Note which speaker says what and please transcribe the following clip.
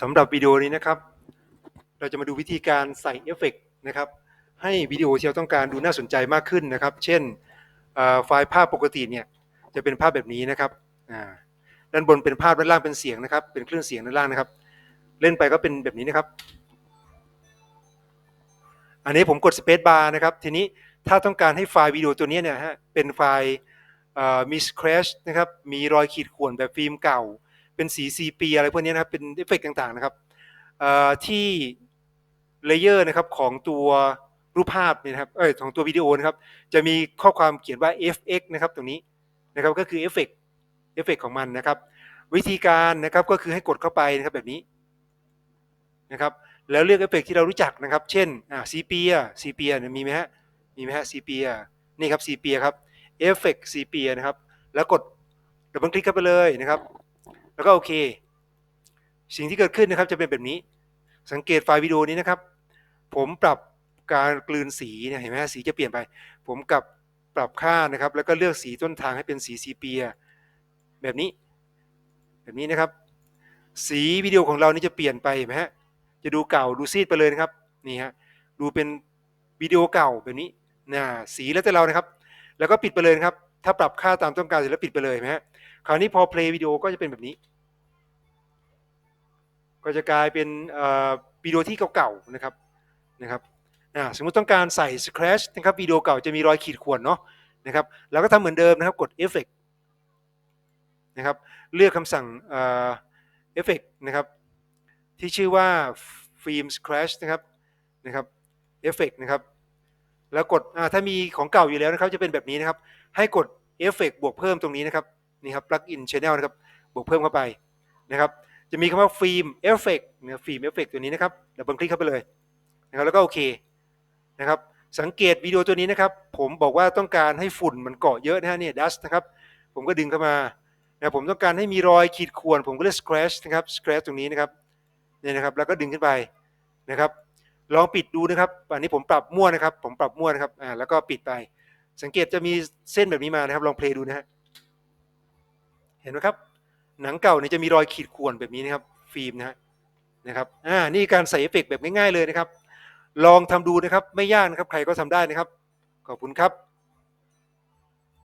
Speaker 1: สำหรับวิดีโอนี้นะครับ เราจะมาดูวิธีการใส่เอฟเฟกต์นะครับ ให้วิดีโอที่เราต้องการดูน่าสนใจมากขึ้นนะครับ เช่นไฟล์ภาพปกติเนี่ยจะเป็นภาพแบบนี้นะครับด้านบนเป็นภาพด้านล่างเป็นเสียงนะครับ เป็นคลื่นเสียงด้านล่างนะครับ เล่นไปก็เป็นแบบนี้นะครับ อันนี้ผมกด Space Bar นะครับ ทีนี้ถ้าต้องการให้ไฟล์วิดีโอตัวนี้เนี่ยฮะเป็นไฟล์มี scratch นะครับ มีรอยขีดข่วนแบบฟิล์มเก่า เป็นสีซีปีอะไรพวกนี้นะครับ เป็นเอฟเฟกต์ต่างๆนะครับที่เลเยอร์นะครับของตัวรูปภาพนี่นะครับเอ้ยของตัววิดีโอนะครับจะมีข้อความเขียนว่า fx นะครับตรงนี้นะครับก็คือเอฟเฟกต์เอฟเฟกต์ของมันนะครับ วิธีการนะครับก็คือให้กดเข้าไปนะครับแบบนี้นะครับแล้วเลือกเอฟเฟกต์ที่เรารู้จักนะครับ เช่นอ่าซีเปียซีเปียเนี่ยมีไหมฮะมีไหมฮะซีเปียนี่ครับซีเปียครับเอฟเฟกต์ซีเปียนะครับ แล้วกดดับเบิลคลิกเข้าไปเลยนะครับ แล้วก็โอเค สิ่งที่เกิดขึ้นนะครับจะเป็นแบบนี้ สังเกตไฟล์วิดีโอนี้นะครับ ผมปรับการกลืนสีเนี่ยเห็นไหมสีจะเปลี่ยนไป ผมกับปรับค่านะครับ แล้วก็เลือกสีต้นทางให้เป็นสีซีเปีย แบบนี้ แบบนี้นะครับ สีวิดีโอของเรานี่จะเปลี่ยนไปเห็นไหมฮะจะดูเก่าดูซีดไปเลยนะครับนี่ฮะดูเป็นวิดีโอเก่าแบบนี้นะสีแล้วแต่เรานะครับ แล้วก็ปิดไปเลยครับ ถ้าปรับค่าตามต้องการเสร็จแล้วปิดไปเลยเห็นไหมฮะ คราวนี้พอเพลย์วิดีโอก็จะเป็นแบบนี้ ก็จะกลายเป็นวิดีโอที่เก่าๆนะครับนะครับสมมุติต้องการใส่ scratch นะครับวิดีโอเก่าจะมีรอยขีดข่วนเนาะนะครับเราก็ทำเหมือนเดิมนะครับกด effect นะครับเลือกคำสั่งเอ่อ effect นะครับที่ชื่อว่า film scratch นะครับนะครับ effect นะครับแล้วกดถ้ามีของเก่าอยู่แล้วนะครับจะเป็นแบบนี้นะครับ ให้กด effect บวกเพิ่มตรงนี้นะครับ นี่ครับ plug in channel นะครับบวกเพิ่มเข้าไปนะครับ จะมีคำว่าฟิล์มเอฟเฟกต์นะฟิล์มเอฟเฟกต์ตัวนี้นะครับเดับเบิลคลิกเข้าไปเลยนะครับแล้วก็โอเคนะครับ สังเกตวิดีโอตัวนี้นะครับ ผมบอกว่าต้องการให้ฝุ่นมันเกาะเยอะนะฮะเนี่ยดัสนะครับ ผมก็ดึงเข้ามานะผมต้องการให้มีรอยขีดข่วน ผมก็เลือก scratch นะครับ scratch ตรงนี้นะครับเนี่ยนะครับ แล้วก็ดึงขึ้นไปนะครับ ลองปิดดูนะครับ อันนี้ผมปรับมั่วนะครับ ผมปรับมั่วนะครับอ่าแล้วก็ปิดไป สังเกตจะมีเส้นแบบนี้มานะครับ ลองเพลย์ดูนะฮะ เห็นไหมครับ หนังเก่าเนี่ยจะมีรอยขีดข่วนแบบนี้นะครับ ฟิล์มนะนะครับอ่านี่การใส่เอฟเฟกแบบง่ายๆเลยนะครับ ลองทำดูนะครับ ไม่ยากนะครับ ใครก็ทำได้นะครับ ขอบคุณครับ